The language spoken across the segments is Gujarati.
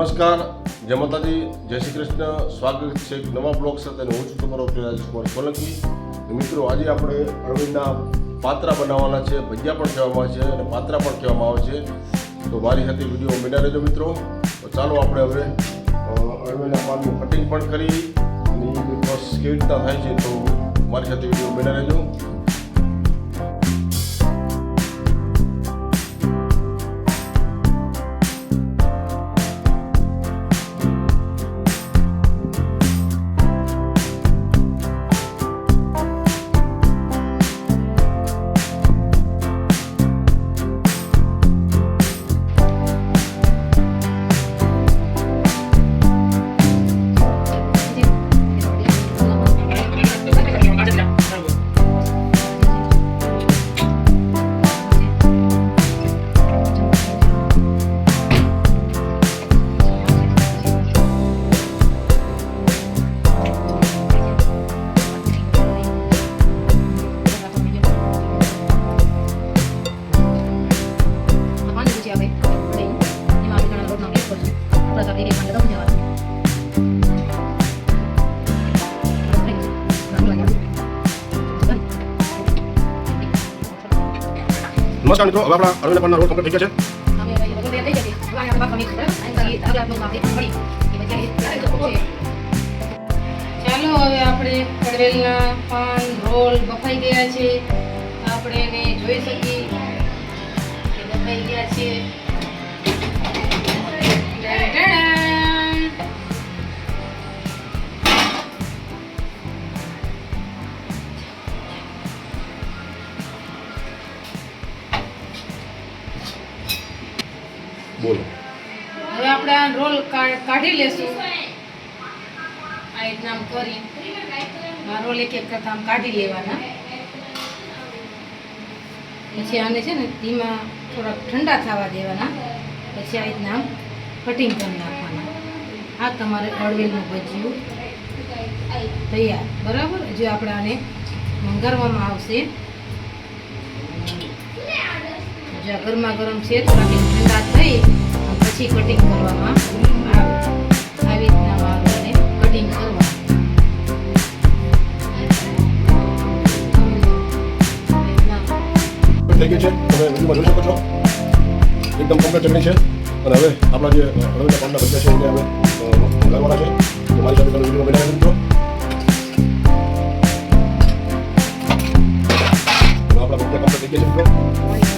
નમસ્કાર, જય માતાજી, જય શ્રી કૃષ્ણ. સ્વાગત છે એક નવા બ્લોગ સાથે હું છું તમારો પ્રિયાજ કુમાર સોલંકી. મિત્રો, આજે આપણે અરવિંદના પાત્રા બનાવવાના છે, ભજીયા પણ કહેવામાં છે અને પાત્રા પણ કહેવામાં આવે છે. તો મારી સાથે વીડિયો બન્યા રહેજો મિત્રો. તો ચાલો આપણે હવે અરવિંદના પાનનું કટિંગ પણ કરી અને એ કેવી રીતના થાય છે, તો મારી સાથે વીડિયો બન્યા રહેજો. નમસ્કાર મિત્રો, હવે આપણા અરવિંદના પાનના રોડ કમ્પ્લીટ થઈ ગયા છે. ચાલો હવે આપણે કડવેલના પાન રોલ બફાઈ ગયા છે. આપણે એને જોઈ શકીએ બફાઈ ગયા છે. બોલો. હવે આપણે આ રોલ કાઢી લેશું. આ રીતના આમ કરી. આ રોલ એક એક કરતા આમ કાઢી લેવાના. પછી આને છે ને ધીમા થોડાક ઠંડા થવા દેવાના. પછી આ રીતના આમ કટિંગ કરી નાખવાના. આ તમારે અળવેલનું ભજીયું તૈયાર. બરાબર? જે આપણે આને મંગારવામાં આવશે. જે ગરમા ગરમ છે તો બાકી ઠંડા થઈ પછી કટિંગ કરવામાં આવે. આવી રીતના વાળને કટિંગ કરવા. થઈ છે તમે વિડીયોમાં જોઈ શકો છો? એકદમ કમ્પ્લીટ ચટણી છે. અને હવે આપણા જે અરવિંદના પાનના ભજીયા છે એને હવે લાવવાના છે. તો મારી સાથે તમે વીડિયો બનાવી મિત્રો આપણા ભજીયા કમ્પ્લીટ થઈ ગયા છે મિત્રો.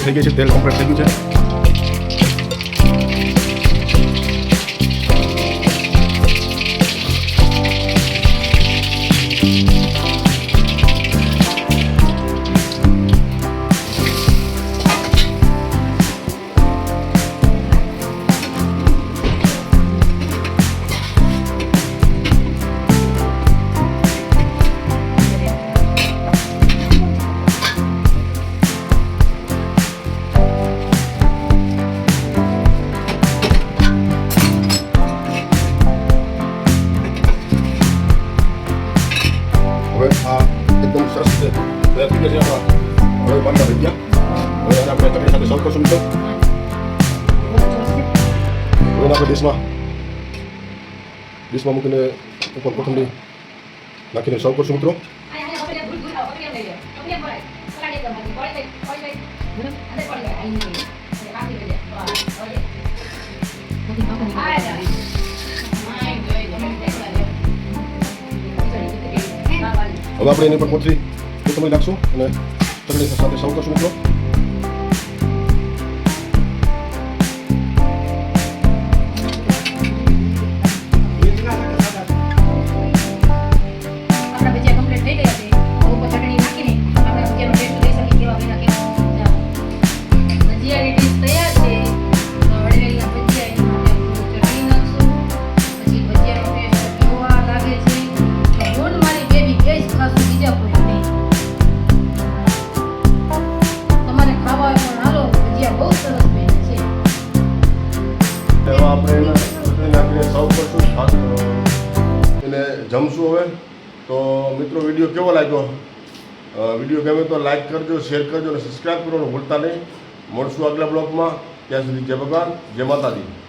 બધી તૈયારી થઈ ગઈ છે કશું તો હવે નાખો ડીશમાં ડીશમાં મૂકીને ઉપર કોથંબીર નાખીને સર્વ કરશું મિત્રો હવે આપણે એની પર કોથળી કોથંબીર નાખશું અને ચટણી સાથે સર્વ કરશું મિત્રો તો મિત્રો, વીડિયો કેવો લાગ્યો? વીડિયો ગમે તો લાઇક કરજો શેર કરજો અને સબસ્ક્રાઈબ કરવાનું ભૂલતા નહીં. મળશું આગલા બ્લોગમાં. ત્યાં સુધી જય ભગવાન, જય માતાજી.